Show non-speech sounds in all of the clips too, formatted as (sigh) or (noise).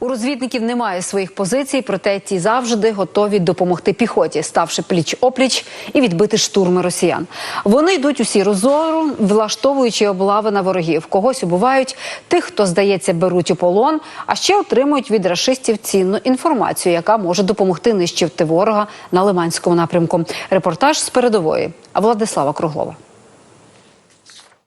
У розвідників немає своїх позицій, проте ті завжди готові допомогти піхоті, ставши пліч опліч і відбити штурми росіян. Вони йдуть усі розору, влаштовуючи облави на ворогів. Когось убивають, тих, хто здається, беруть у полон, а ще отримують від рашистів цінну інформацію, яка може допомогти нищити ворога на Лиманському напрямку. Репортаж з передової Владислава Круглова.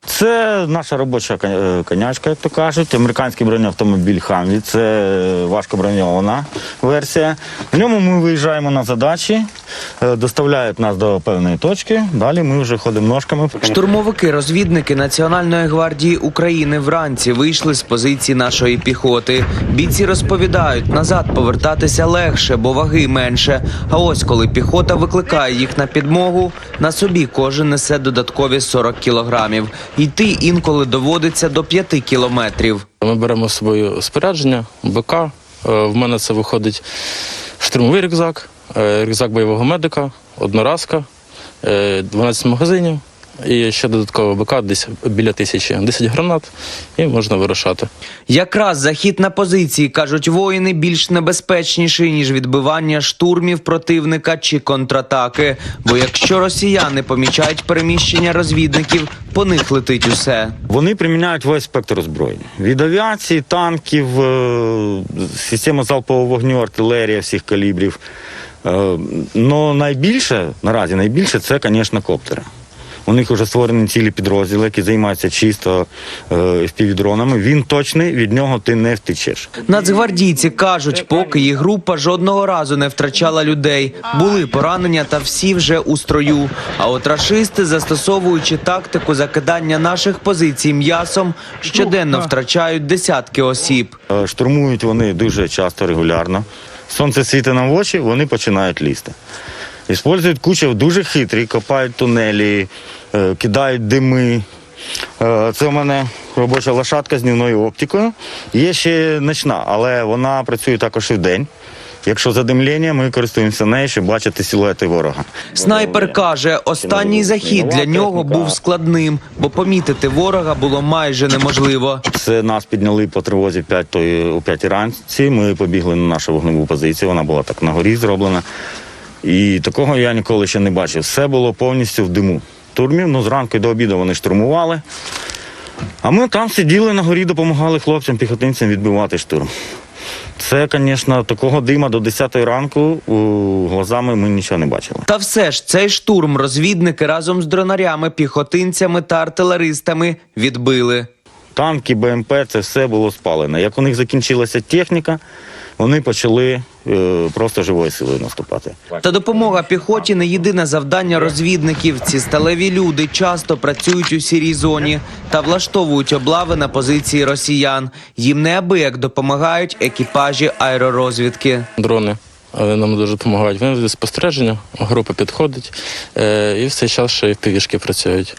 Це наша робоча е, конячка, як то кажуть. Американський бронеавтомобіль Хамві. Це важко броньована версія. В ньому ми виїжджаємо на задачі, е, доставляють нас до певної точки. Далі ми вже ходимо ножками. Штурмовики-розвідники Національної гвардії України вранці вийшли з позиції нашої піхоти. Бійці розповідають, назад повертатися легше, бо ваги менше. А ось коли піхота викликає їх на підмогу, на собі кожен несе додаткові 40 кілограмів. Йти інколи доводиться до 5 кілометрів. Ми беремо з собою спорядження, БК. Е, В мене це виходить штурмовий рюкзак, е, рюкзак бойового медика, одноразка, е, 12 магазинів і ще додатково БК десь біля тисячі, 10 гранат і можна вирушати. Якраз захід на позиції, кажуть воїни, більш небезпечніший, ніж відбивання штурмів противника чи контратаки. Бо якщо росіяни помічають переміщення розвідників, по них летить усе. Вони приміняють весь спектр озброєння. Від авіації, танків, е, системи залпового вогню, артилерія всіх калібрів. Ну, найбільше, наразі найбільше це, звісно, коптери. У них вже створені цілі підрозділи, які займаються чисто е, впівдронами. Він точний, від нього ти не втечеш. Нацгвардійці кажуть, поки їх група жодного разу не втрачала людей. Були поранення та всі вже у строю. А от рашисти, застосовуючи тактику закидання наших позицій м'ясом, щоденно втрачають десятки осіб. Е, Штурмують вони дуже часто, регулярно. Сонце світить нам в очі, вони починають лізти. Іспользують кучу дуже хитрі, копають тунелі, е, кидають дими. Е, Це у мене робоча лошадка з днівною оптикою. Є ще ночна, але вона працює також і вдень. Якщо задимлення, ми користуємося нею, щоб бачити силуети ворога. Снайпер каже, останній захід для нього був складним, бо помітити ворога було майже неможливо. Це нас підняли по тривозі 5 тої, о 5 ранці. Ми побігли на нашу вогневу позицію. Вона була так на горі зроблена. І такого я ніколи ще не бачив. Все було повністю в диму. Турмів, ну зранку до обіду вони штурмували. А ми там сиділи на горі, допомагали хлопцям, піхотинцям відбивати штурм. Це, звісно, такого дима до 10 ранку у, глазами ми нічого не бачили. Та все ж цей штурм розвідники разом з дронарями, піхотинцями та артилеристами відбили. Танки, БМП, це все було спалено. Як у них закінчилася техніка, вони почали е, просто живою силою наступати. Та допомога піхоті не єдине завдання розвідників. Ці сталеві люди часто працюють у сірій зоні та влаштовують облави на позиції росіян. Їм неабияк допомагають екіпажі аеророзвідки. Дрони. Але нам дуже допомагають. Вони спостереження, група підходить, е, і в цей час ще й півішки працюють.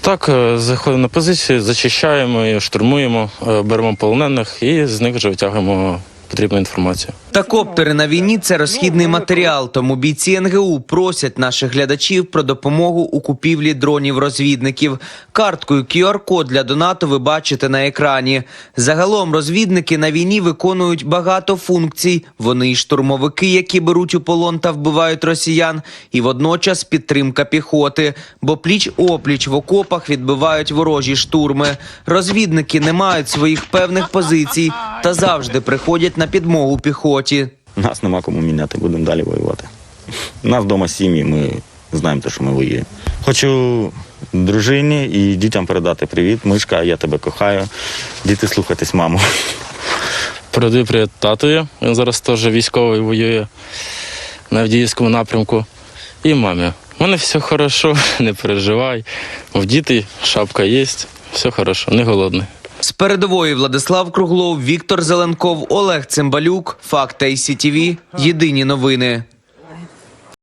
Так, е, заходимо на позицію, зачищаємо, і штурмуємо, беремо полонених і з них вже витягуємо потрібну інформацію. Та коптери на війні це розхідний матеріал. Тому бійці НГУ просять наших глядачів про допомогу у купівлі дронів розвідників. Карткою QR-код для донату ви бачите на екрані. Загалом розвідники на війні виконують багато функцій. Вони й штурмовики, які беруть у полон та вбивають росіян, і водночас підтримка піхоти. Бо пліч опліч в окопах відбивають ворожі штурми. Розвідники не мають своїх певних позицій та завжди приходять на підмогу піхоті. Нас нема кому міняти, будемо далі воювати. У нас вдома сім'ї, ми знаємо те, що ми воюємо. Хочу дружині і дітям передати привіт. Мишка, я тебе кохаю. Діти, слухайтесь, маму. Передаю привіт татові. Він зараз теж військовий воює на Авдіївському напрямку. І мамі. У мене все хорошо, (laughs) не переживай. В діти шапка є, все хорошо, не голодний. З передової Владислав Круглов, Віктор Зеленков, Олег Цимбалюк. Факт ICTV. Єдині новини.